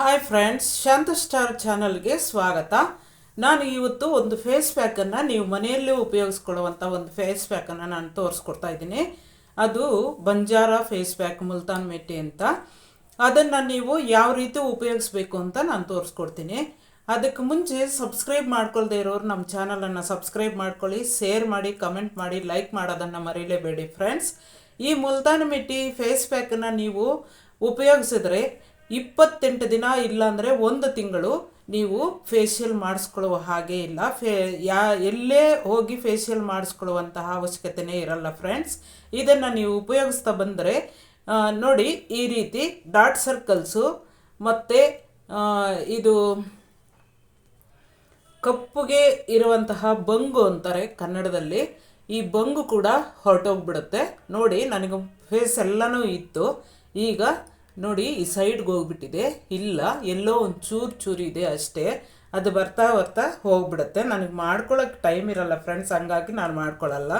Hi friends ಶಾಂತ star ಚಾನಲ್ಗೆ ಸ್ವಾಗತ. ನಾನು ಇವತ್ತು ಒಂದು ಫೇಸ್ ಪ್ಯಾಕನ್ನು ನೀವು ಮನೆಯಲ್ಲೇ ಉಪಯೋಗಿಸ್ಕೊಳ್ಳುವಂಥ ಒಂದು ಫೇಸ್ ಪ್ಯಾಕನ್ನು ನಾನು ತೋರಿಸ್ಕೊಡ್ತಾ ಇದ್ದೀನಿ. ಅದು ಬಂಜಾರ ಫೇಸ್ ಪ್ಯಾಕ್ ಮುಲ್ತಾನ್ ಮೆಟ್ಟಿ ಅಂತ. ಅದನ್ನು ನೀವು ಯಾವ ರೀತಿ ಉಪಯೋಗಿಸ್ಬೇಕು ಅಂತ ನಾನು ತೋರಿಸ್ಕೊಡ್ತೀನಿ. ಅದಕ್ಕೆ ಮುಂಚೆ ಸಬ್ಸ್ಕ್ರೈಬ್ ಮಾಡ್ಕೊಳ್ದೇ ಇರೋರು ನಮ್ಮ ಚಾನಲನ್ನು ಸಬ್ಸ್ಕ್ರೈಬ್ ಮಾಡ್ಕೊಳ್ಳಿ ಶೇರ್ ಮಾಡಿ ಕಮೆಂಟ್ ಮಾಡಿ ಲೈಕ್ ಮಾಡೋದನ್ನು ಮರೀಲೇಬೇಡಿ ಫ್ರೆಂಡ್ಸ್ ಈ ಮುಲ್ತಾನ್ ಮೆಟ್ಟಿ ಫೇಸ್ ಪ್ಯಾಕನ್ನು ನೀವು ಉಪಯೋಗಿಸಿದ್ರೆ ಇಪ್ಪತ್ತೆಂಟು ದಿನ ಇಲ್ಲಾಂದರೆ ಒಂದು ತಿಂಗಳು ನೀವು ಫೇಶಿಯಲ್ ಮಾಡಿಸ್ಕೊಳ್ಳುವ ಹಾಗೆ ಇಲ್ಲ. ಫೇ, ಯಾ, ಎಲ್ಲೇ ಹೋಗಿ ಫೇಶಿಯಲ್ ಮಾಡಿಸ್ಕೊಳ್ಳುವಂತಹ ಅವಶ್ಯಕತೆನೇ ಇರಲ್ಲ ಫ್ರೆಂಡ್ಸ್ ಇದನ್ನು ನೀವು ಉಪಯೋಗಿಸ್ತಾ ಬಂದರೆ ನೋಡಿ ಈ ರೀತಿ ಡಾಟ್ ಸರ್ಕಲ್ಸು ಮತ್ತು ಇದು ಕಪ್ಪುಗೆ ಇರುವಂತಹ ಬಂಗು ಅಂತಾರೆ ಕನ್ನಡದಲ್ಲಿ. ಈ ಬಂಗು ಕೂಡ ಹೊರಟೋಗ್ಬಿಡುತ್ತೆ. ನೋಡಿ, ನನಗೆ ಫೇಸ್ ಎಲ್ಲನೂ ಇತ್ತು. ಈಗ ನೋಡಿ, ಈ ಸೈಡ್ಗೆ ಹೋಗ್ಬಿಟ್ಟಿದೆ. ಇಲ್ಲ, ಎಲ್ಲೋ ಒಂದು ಚೂರು ಚೂರು ಇದೆ ಅಷ್ಟೇ. ಅದು ಬರ್ತಾ ಬರ್ತಾ ಹೋಗ್ಬಿಡುತ್ತೆ. ನನಗೆ ಮಾಡ್ಕೊಳ್ಳೋಕೆ ಟೈಮ್ ಇರಲ್ಲ ಫ್ರೆಂಡ್ಸ್ ಹಂಗಾಗಿ ನಾನು ಮಾಡ್ಕೊಳ್ಳಲ್ಲ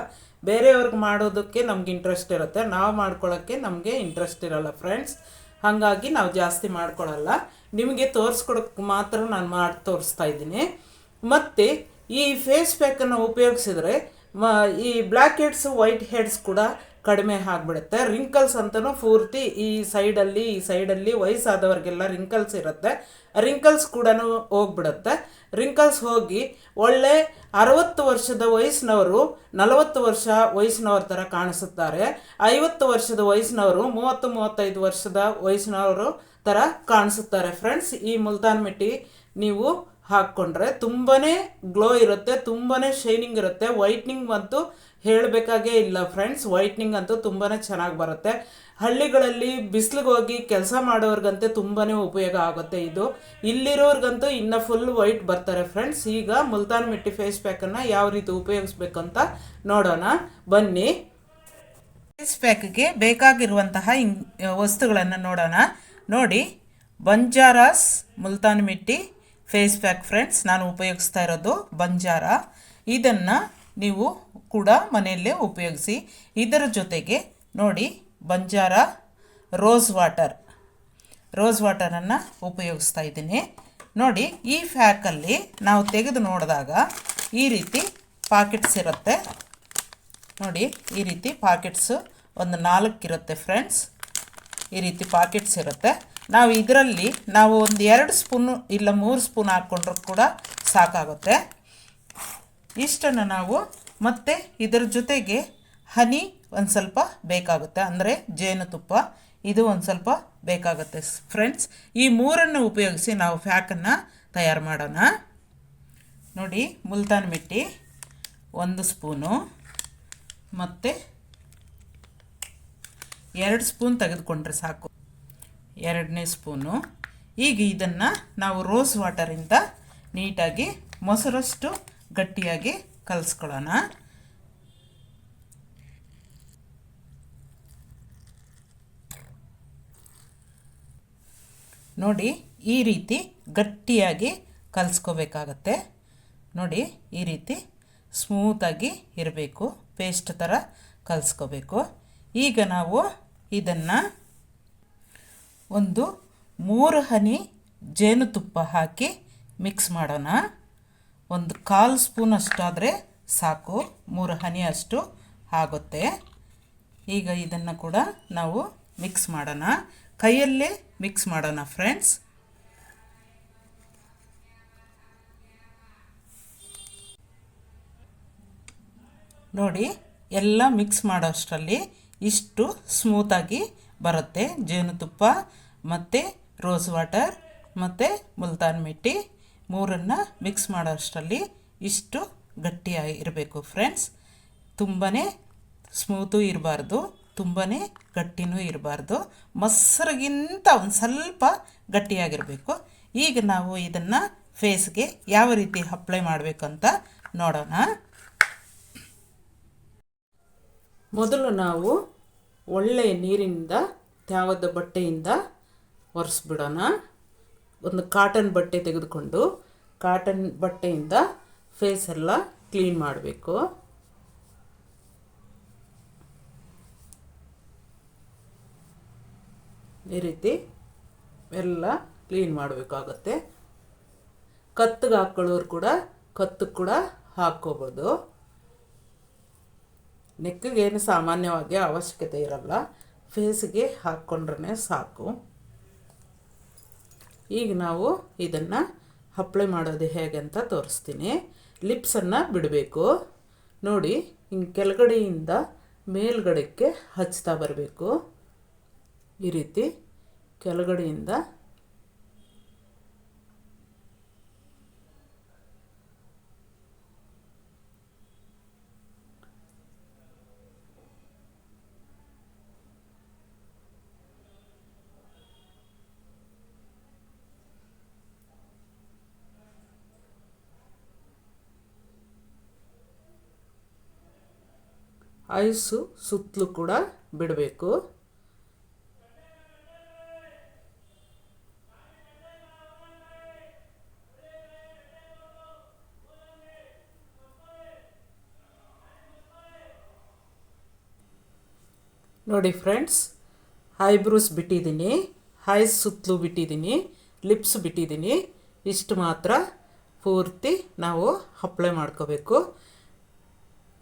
ಬೇರೆಯವ್ರಿಗೆ ಮಾಡೋದಕ್ಕೆ ನಮ್ಗೆ ಇಂಟ್ರೆಸ್ಟ್ ಇರುತ್ತೆ. ನಾವು ಮಾಡ್ಕೊಳ್ಳೋಕ್ಕೆ ನಮಗೆ ಇಂಟ್ರೆಸ್ಟ್ ಇರಲ್ಲ ಫ್ರೆಂಡ್ಸ್ ಹಾಗಾಗಿ ನಾವು ಜಾಸ್ತಿ ಮಾಡ್ಕೊಳ್ಳಲ್ಲ ನಿಮಗೆ ತೋರಿಸ್ಕೊಡೋಕ್ಕೆ ಮಾತ್ರ ನಾನು ಮಾಡಿ, ತೋರಿಸ್ತಾ ಇದ್ದೀನಿ. ಮತ್ತು, ಈ ಫೇಸ್ ಪ್ಯಾಕನ್ನು ಉಪಯೋಗಿಸಿದ್ರೆ, ಮ, ಈ ಬ್ಲ್ಯಾಕ್ ಹೆಡ್ಸು ವೈಟ್ ಹೆಡ್ಸ್ ಕೂಡ ಕಡಿಮೆ ಆಗಿಬಿಡುತ್ತೆ. ರಿಂಕಲ್ಸ್ ಅಂತಲೂ ಪೂರ್ತಿ ಈ ಸೈಡಲ್ಲಿ ಈ ಸೈಡಲ್ಲಿ ವಯಸ್ಸಾದವ್ರಿಗೆಲ್ಲ ರಿಂಕಲ್ಸ್ ಇರುತ್ತೆ. ರಿಂಕಲ್ಸ್ ಕೂಡ ಹೋಗ್ಬಿಡುತ್ತೆ. ರಿಂಕಲ್ಸ್ ಹೋಗಿ ಒಳ್ಳೆ ಅರವತ್ತು ವರ್ಷದ ವಯಸ್ಸಿನವರು, ನಲವತ್ತು ವರ್ಷ ವಯಸ್ಸಿನವ್ರ ಥರ ಕಾಣಿಸುತ್ತಾರೆ. ಐವತ್ತು ವರ್ಷದ ವಯಸ್ಸಿನವರು, ಮೂವತ್ತು, ಮೂವತ್ತೈದು ವರ್ಷದ ವಯಸ್ಸಿನವರು ಥರ ಕಾಣಿಸುತ್ತಾರೆ ಫ್ರೆಂಡ್ಸ್ ಈ ಮುಲ್ತಾನ್ ಮಿಟ್ಟಿ ನೀವು ಹಾಕ್ಕೊಂಡ್ರೆ ತುಂಬಾ ಗ್ಲೋ ಇರುತ್ತೆ ತುಂಬಾ ಶೈನಿಂಗ್ ಇರುತ್ತೆ. ವೈಟ್ನಿಂಗ್ ಅಂತೂ ಹೇಳಬೇಕಾಗೇ ಇಲ್ಲ. ಫ್ರೆಂಡ್ಸ್ ವೈಟ್ನಿಂಗ್ ಅಂತೂ ತುಂಬಾ ಚೆನ್ನಾಗಿ ಬರುತ್ತೆ. ಹಳ್ಳಿಗಳಲ್ಲಿ ಬಿಸಿಲಿಗೆ ಹೋಗಿ ಕೆಲಸ ಮಾಡೋರ್ಗಂತೂ ತುಂಬಾ ಉಪಯೋಗ ಆಗುತ್ತೆ ಇದು. ಇಲ್ಲಿರೋರ್ಗಂತೂ ಇನ್ನೂ ಫುಲ್ ವೈಟ್ ಬರ್ತಾರೆ. ಫ್ರೆಂಡ್ಸ್ ಈಗ ಮುಲ್ತಾನ್ ಮಿಟ್ಟಿ ಫೇಸ್ ಪ್ಯಾಕನ್ನು ಯಾವ ರೀತಿ ಉಪಯೋಗಿಸ್ಬೇಕು ಅಂತ ನೋಡೋಣ. ಬನ್ನಿ. ಫೇಸ್ ಪ್ಯಾಕ್ಗೆ ಬೇಕಾಗಿರುವಂತಹ ವಸ್ತುಗಳನ್ನು ನೋಡೋಣ. ನೋಡಿ, Banjaras Multan mitti face pack friends ನಾನು ಉಪಯೋಗಿಸ್ತಾ ಇರೋದು ಬಂಜಾರ. ಇದನ್ನು ನೀವು ಕೂಡ ಮನೆಯಲ್ಲೇ ಉಪಯೋಗಿಸಿ ಇದರ ಜೊತೆಗೆ ನೋಡಿ, ಬಂಜಾರ ರೋಸ್ ವಾಟರ್. ರೋಸ್ ವಾಟರನ್ನು ಉಪಯೋಗಿಸ್ತಾ ಇದ್ದೀನಿ. ನೋಡಿ, ಈ ಫ್ಯಾಕಲ್ಲಿ ನಾವು ತೆಗೆದು ನೋಡಿದಾಗ ಈ ರೀತಿ ಪಾಕೆಟ್ಸ್ ಇರುತ್ತೆ. ನೋಡಿ, ಈ ರೀತಿ ಪಾಕೆಟ್ಸು ಒಂದು ನಾಲ್ಕು ಇರುತ್ತೆ ಫ್ರೆಂಡ್ಸ್ ಈ ರೀತಿ ಪಾಕೆಟ್ಸ್ ಇರುತ್ತೆ. ನಾವು ಇದರಲ್ಲಿ ನಾವು ಒಂದು ಎರಡು ಸ್ಪೂನು ಇಲ್ಲ ಮೂರು ಸ್ಪೂನ್ ಹಾಕ್ಕೊಂಡ್ರೂ ಕೂಡ ಸಾಕಾಗುತ್ತೆ. ಇಷ್ಟನ್ನು ನಾವು ಮತ್ತೆ ಇದರ ಜೊತೆಗೆ ಹನಿ ಒಂದು ಸ್ವಲ್ಪ ಬೇಕಾಗುತ್ತೆ. ಅಂದರೆ ಜೇನುತುಪ್ಪ ಇದು ಒಂದು ಸ್ವಲ್ಪ ಬೇಕಾಗುತ್ತೆ. ಫ್ರೆಂಡ್ಸ್ ಈ ಮೂರನ್ನು ಉಪಯೋಗಿಸಿ ನಾವು ಫ್ಯಾಕನ್ನು ತಯಾರು ಮಾಡೋಣ. ನೋಡಿ, ಮುಲ್ತಾನ್ ಮಿಟ್ಟಿ, ಒಂದು ಸ್ಪೂನು, ಮತ್ತು ಎರಡು ಸ್ಪೂನ್ ತೆಗೆದುಕೊಂಡ್ರೆ ಸಾಕು. ಎರಡನೇ ಸ್ಪೂನು. ಈಗ ಇದನ್ನು ನಾವು ರೋಸ್ ವಾಟರಿಂದ ನೀಟಾಗಿ ಮೊಸರಷ್ಟು ಗಟ್ಟಿಯಾಗಿ ಕಲಿಸ್ಕೊಳ್ಳೋಣ. ನೋಡಿ, ಈ ರೀತಿ ಗಟ್ಟಿಯಾಗಿ ಕಲಿಸ್ಕೋಬೇಕಾಗತ್ತೆ. ನೋಡಿ, ಈ ರೀತಿ ಸ್ಮೂತಾಗಿ ಇರಬೇಕು. ಪೇಸ್ಟ್ ಥರ ಕಲಿಸ್ಕೋಬೇಕು. ಈಗ ನಾವು ಇದನ್ನು ಒಂದು ಮೂರು ಹನಿ ಜೇನುತುಪ್ಪ ಹಾಕಿ ಮಿಕ್ಸ್ ಮಾಡೋಣ. ಒಂದು ಕಾಲು ಸ್ಪೂನ್ ಅಷ್ಟಾದರೆ ಸಾಕು. ಮೂರು ಹನಿ ಅಷ್ಟು ಆಗುತ್ತೆ. ಈಗ ಇದನ್ನು ಕೂಡ ನಾವು ಮಿಕ್ಸ್ ಮಾಡೋಣ. ಕೈಯಲ್ಲೇ ಮಿಕ್ಸ್ ಮಾಡೋಣ ಫ್ರೆಂಡ್ಸ್ ನೋಡಿ, ಎಲ್ಲ ಮಿಕ್ಸ್ ಮಾಡೋ ಅಷ್ಟರಲ್ಲಿ ಇಷ್ಟು ಸ್ಮೂತಾಗಿ ಬರುತ್ತೆ. ಜೇನುತುಪ್ಪ ಮತ್ತು ರೋಸ್ ವಾಟರ್ ಮತ್ತು ಮುಲ್ತಾನ್ ಮಿಟ್ಟಿ. ಮೂರನ್ನು ಮಿಕ್ಸ್ ಮಾಡೋಷ್ಟರಲ್ಲಿ ಇಷ್ಟು ಗಟ್ಟಿಯಾಗಿ ಇರಬೇಕು ಫ್ರೆಂಡ್ಸ್ ತುಂಬಾ ಸ್ಮೂತು ಇರಬಾರ್ದು ತುಂಬಾ ಗಟ್ಟಿನೂ ಇರಬಾರ್ದು. ಮೊಸರಿಗಿಂತ ಒಂದು ಸ್ವಲ್ಪ ಗಟ್ಟಿಯಾಗಿರಬೇಕು. ಈಗ ನಾವು ಇದನ್ನು ಫೇಸ್ಗೆ ಯಾವ ರೀತಿ ಅಪ್ಲೈ ಮಾಡಬೇಕು ಅಂತ ನೋಡೋಣ. ಮೊದಲು ನಾವು ಒಳ್ಳೆಯ ನೀರಿನಿಂದ ತ್ಯಾವದ ಬಟ್ಟೆಯಿಂದ ಒರೆಸ್ಬಿಡೋಣ. ಒಂದು ಕಾಟನ್ ಬಟ್ಟೆ ತೆಗೆದುಕೊಂಡು ಕಾಟನ್ ಬಟ್ಟೆಯಿಂದ ಫೇಸ್ ಎಲ್ಲ ಕ್ಲೀನ್ ಮಾಡಬೇಕು. ಈ ರೀತಿ ಎಲ್ಲ ಕ್ಲೀನ್ ಮಾಡಬೇಕಾಗತ್ತೆ. ಕತ್ತಿಗೆ ಹಾಕ್ಕೊಳ್ಳೋರು ಕೂಡ ಕತ್ತು ಕೂಡ ಹಾಕ್ಕೋಬೋದು. ನೆಕ್ಕಿಗೆ ಏನು ಸಾಮಾನ್ಯವಾಗಿ ಅವಶ್ಯಕತೆ ಇರಲ್ಲ. ಫೇಸ್ಗೆ ಹಾಕ್ಕೊಂಡ್ರೆ ಸಾಕು. ಈಗ ನಾವು ಇದನ್ನು ಅಪ್ಲೈ ಮಾಡೋದು ಹೇಗೆ ಅಂತ ತೋರಿಸ್ತೀನಿ. ಲಿಪ್ಸನ್ನು ಬಿಡಬೇಕು. ನೋಡಿ, ಹಿಂಗೆ ಕೆಳಗಡೆಯಿಂದ ಮೇಲ್ಗಡೆಗೆ ಹಚ್ತಾ ಬರಬೇಕು. ಈ ರೀತಿ ಕೆಳಗಡೆಯಿಂದ ಐಸು ಸುತ್ತಲೂ ಕೂಡ ಬಿಡಬೇಕು. ನೋಡಿ ಫ್ರೆಂಡ್ಸ್ ಐಬ್ರೂಸ್ ಬಿಟ್ಟಿದ್ದೀನಿ, ಐಸ್ ಸುತ್ತಲೂ ಬಿಟ್ಟಿದ್ದೀನಿ, ಲಿಪ್ಸ್ ಬಿಟ್ಟಿದ್ದೀನಿ. ಇಷ್ಟು ಮಾತ್ರ. ಪೂರ್ತಿ ನಾವು ಅಪ್ಲೈ ಮಾಡ್ಕೋಬೇಕು.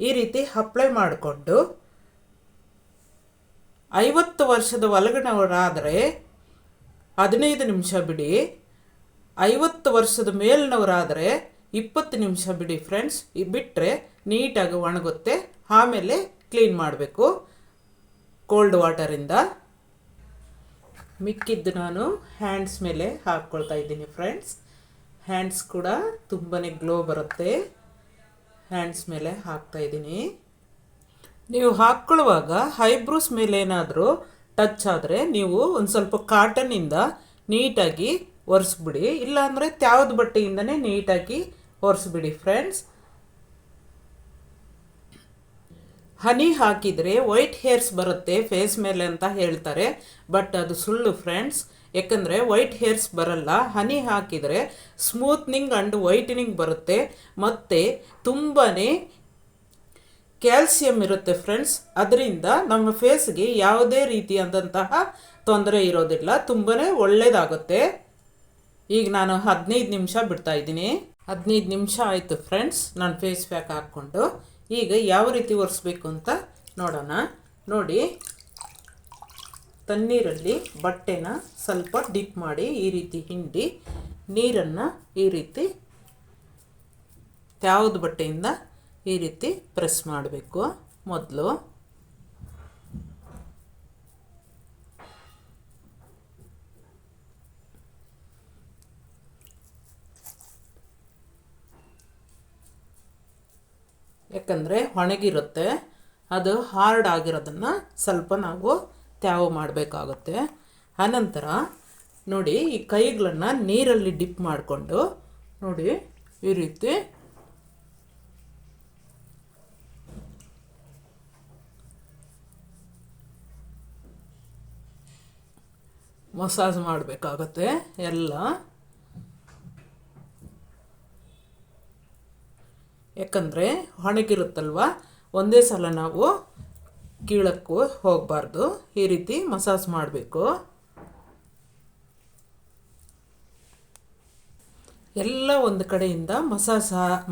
ಈ ರೀತಿ ಅಪ್ಲೈ ಮಾಡಿಕೊಂಡು ಐವತ್ತು ವರ್ಷದ ಒಳಗಿನವರಾದರೆ ಹದಿನೈದು ನಿಮಿಷ ಬಿಡಿ. ಐವತ್ತು ವರ್ಷದ ಮೇಲಿನವರಾದರೆ ಇಪ್ಪತ್ತು ನಿಮಿಷ ಬಿಡಿ ಫ್ರೆಂಡ್ಸ್ ಬಿಟ್ಟರೆ ನೀಟಾಗಿ ಒಣಗುತ್ತೆ. ಆಮೇಲೆ ಕ್ಲೀನ್ ಮಾಡಬೇಕು. ಕೋಲ್ಡ್ ವಾಟರಿಂದ ಮಿಕ್ಕಿದ್ದು ನಾನು ಹ್ಯಾಂಡ್ಸ್ ಮೇಲೆ ಹಾಕ್ಕೊಳ್ತಾ ಇದ್ದೀನಿ ಫ್ರೆಂಡ್ಸ್ ಹ್ಯಾಂಡ್ಸ್ ಕೂಡ ತುಂಬಾ ಗ್ಲೋ ಬರುತ್ತೆ. ಹ್ಯಾಂಡ್ಸ್ ಮೇಲೆ ಹಾಕ್ತಾ ಇದ್ದೀನಿ. ನೀವು ಹಾಕ್ಕೊಳ್ಳುವಾಗ ಹೈಬ್ರೂಸ್ ಮೇಲೆ ಏನಾದರೂ ಟಚ್ ಆದರೆ ನೀವು ಒಂದು ಸ್ವಲ್ಪ ಕಾಟನ್ನಿಂದ ನೀಟಾಗಿ ಒರೆಸ್ಬಿಡಿ. ಇಲ್ಲಾಂದರೆ ತ್ಯಾವ್ದು ಬಟ್ಟೆಯಿಂದನೇ ನೀಟಾಗಿ ಒರೆಸ್ಬಿಡಿ ಫ್ರೆಂಡ್ಸ್ ಹನಿ ಹಾಕಿದರೆ ವೈಟ್ ಹೇರ್ಸ್ ಬರುತ್ತೆ ಫೇಸ್ ಮೇಲೆ ಅಂತ ಹೇಳ್ತಾರೆ ಬಟ್ ಅದು ಸುಳ್ಳು ಫ್ರೆಂಡ್ಸ್ ಯಾಕಂದರೆ ವೈಟ್ ಹೇರ್ಸ್ ಬರಲ್ಲ ಹನಿ ಹಾಕಿದರೆ ಸ್ಮೂತ್ನಿಂಗ್ ಆ್ಯಂಡ್ ವೈಟನಿಂಗ್ ಬರುತ್ತೆ, ಮತ್ತು ತುಂಬಾ ಕ್ಯಾಲ್ಸಿಯಂ ಇರುತ್ತೆ ಫ್ರೆಂಡ್ಸ್ ಅದರಿಂದ ನಮ್ಮ ಫೇಸ್ಗೆ ಯಾವುದೇ ರೀತಿಯಾದಂತಹ ತೊಂದರೆ ಇರೋದಿಲ್ಲ ತುಂಬಾ ಒಳ್ಳೆಯದಾಗುತ್ತೆ ಈಗ ನಾನು ಹದಿನೈದು ನಿಮಿಷ ಬಿಡ್ತಾ ಇದ್ದೀನಿ. ಹದಿನೈದು ನಿಮಿಷ ಆಯಿತು ಫ್ರೆಂಡ್ಸ್ ನಾನು ಫೇಸ್ ಪ್ಯಾಕ್ ಹಾಕ್ಕೊಂಡು. ಈಗ ಯಾವ ರೀತಿ ಒರೆಸ್ಬೇಕು ಅಂತ ನೋಡೋಣ. ನೋಡಿ. ತಣ್ಣೀರಲ್ಲಿ ಬಟ್ಟೆನ ಸ್ವಲ್ಪ ಡಿಪ್ ಮಾಡಿ ಈ ರೀತಿ ಹಿಂಡಿ ನೀರನ್ನು ಈ ರೀತಿ ಯಾವುದು ಬಟ್ಟೆಯಿಂದ ಈ ರೀತಿ ಪ್ರೆಸ್ ಮಾಡಬೇಕು. ಮೊದಲು ಯಾಕಂದರೆ ಒಣಗಿರುತ್ತೆ, ಅದು ಹಾರ್ಡ್ ಆಗಿರೋದನ್ನು ಸ್ವಲ್ಪ ನಾವು ತ್ಯಾವು ಮಾಡಬೇಕಾಗುತ್ತೆ. ಆನಂತರ ನೋಡಿ ಈ ಕೈಗಳನ್ನು ನೀರಲ್ಲಿ ಡಿಪ್ ಮಾಡಿಕೊಂಡು ನೋಡಿ ಈ ರೀತಿ ಮಸಾಜ್ ಮಾಡಬೇಕಾಗತ್ತೆ ಎಲ್ಲ. ಯಾಕಂದರೆ ಒಣಗಿರುತ್ತಲ್ವ ಒಂದೇ ಸಲ ನಾವು ಕೀಳಕ್ಕೂ ಹೋಗಬಾರ್ದು. ಈ ರೀತಿ ಮಸಾಜ್ ಮಾಡಬೇಕು. ಎಲ್ಲ ಒಂದು ಕಡೆಯಿಂದ ಮಸಾಜ್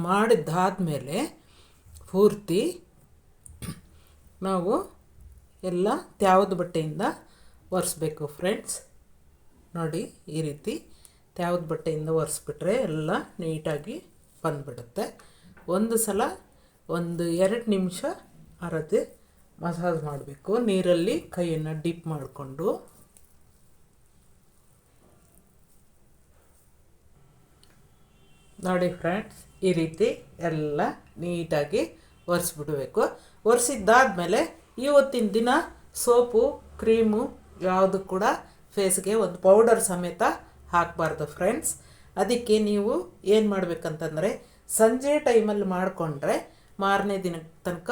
ಮಾಡಿದ್ದಾದಮೇಲೆ ಪೂರ್ತಿ ನಾವು ಎಲ್ಲ ತ್ಯಾವದ ಬಟ್ಟೆಯಿಂದ ಒರೆಸ್ಬೇಕು ಫ್ರೆಂಡ್ಸ್. ನೋಡಿ, ಈ ರೀತಿ ತ್ಯಾವದ ಬಟ್ಟೆಯಿಂದ ಒರೆಸ್ಬಿಟ್ರೆ ಎಲ್ಲ ನೀಟಾಗಿ ಬಂದುಬಿಡುತ್ತೆ. ಒಂದು ಸಲ ಒಂದು ಎರಡು ನಿಮಿಷ ಅರದೆ ಮಸಾಜ್ ಮಾಡಬೇಕು. ನೀರಲ್ಲಿ ಕೈಯನ್ನು ಡಿಪ್ ಮಾಡಿಕೊಂಡು. ನೋಡಿ ಫ್ರೆಂಡ್ಸ್, ಈ ರೀತಿ ಎಲ್ಲ ನೀಟಾಗಿ ಒರೆಸ್ಬಿಡಬೇಕು. ಒರೆಸಿದ್ದಾದಮೇಲೆ ಇವತ್ತಿನ ದಿನ ಸೋಪು, ಕ್ರೀಮು ಯಾವುದು ಕೂಡ ಫೇಸ್ಗೆ ಒಂದು ಪೌಡರ್ ಸಮೇತ ಹಾಕಬಾರ್ದು ಫ್ರೆಂಡ್ಸ್. ಅದಕ್ಕೆ ನೀವು ಏನು ಮಾಡಬೇಕಂತಂದರೆ, ಸಂಜೆ ಟೈಮಲ್ಲಿ ಮಾಡಿಕೊಂಡ್ರೆ ಮಾರನೇ ದಿನ ತನಕ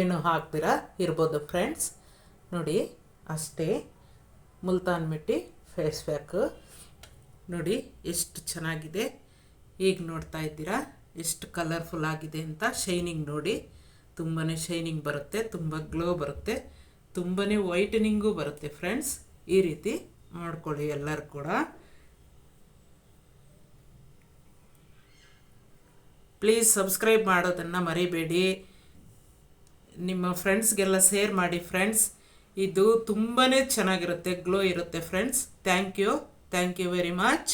ಏನು ಹಾಕ್ತೀರಾ? ಇರ್ಬೋದು ಫ್ರೆಂಡ್ಸ್ ನೋಡಿ, ಅಷ್ಟೇ. ಮುಲ್ತಾನ್ ಮಿಟ್ಟಿ ಫೇಸ್ ಪ್ಯಾಕು ನೋಡಿ, ಎಷ್ಟು ಚೆನ್ನಾಗಿದೆ. ಈಗ ನೋಡ್ತಾ ಇದ್ದೀರಾ? ಎಷ್ಟು ಕಲರ್ಫುಲ್ ಆಗಿದೆ ಅಂತ ಶೈನಿಂಗ್ ನೋಡಿ. ತುಂಬಾ ಶೈನಿಂಗ್ ಬರುತ್ತೆ, ತುಂಬ ಗ್ಲೋ ಬರುತ್ತೆ ತುಂಬಾ ವೈಟನಿಂಗೂ ಬರುತ್ತೆ ಫ್ರೆಂಡ್ಸ್ ಈ ರೀತಿ ಮಾಡ್ಕೊಳ್ಳಿ ಎಲ್ಲರೂ ಕೂಡ. ಪ್ಲೀಸ್ ಸಬ್ಸ್ಕ್ರೈಬ್ ಮಾಡೋದನ್ನು ಮರಿಬೇಡಿ. ನಿಮ್ಮ ಫ್ರೆಂಡ್ಸ್ಗೆಲ್ಲ ಶೇರ್ ಮಾಡಿ ಫ್ರೆಂಡ್ಸ್ ಇದು ತುಂಬಾ ಚೆನ್ನಾಗಿರುತ್ತೆ ಗ್ಲೋ ಇರುತ್ತೆ friends thank you thank you very much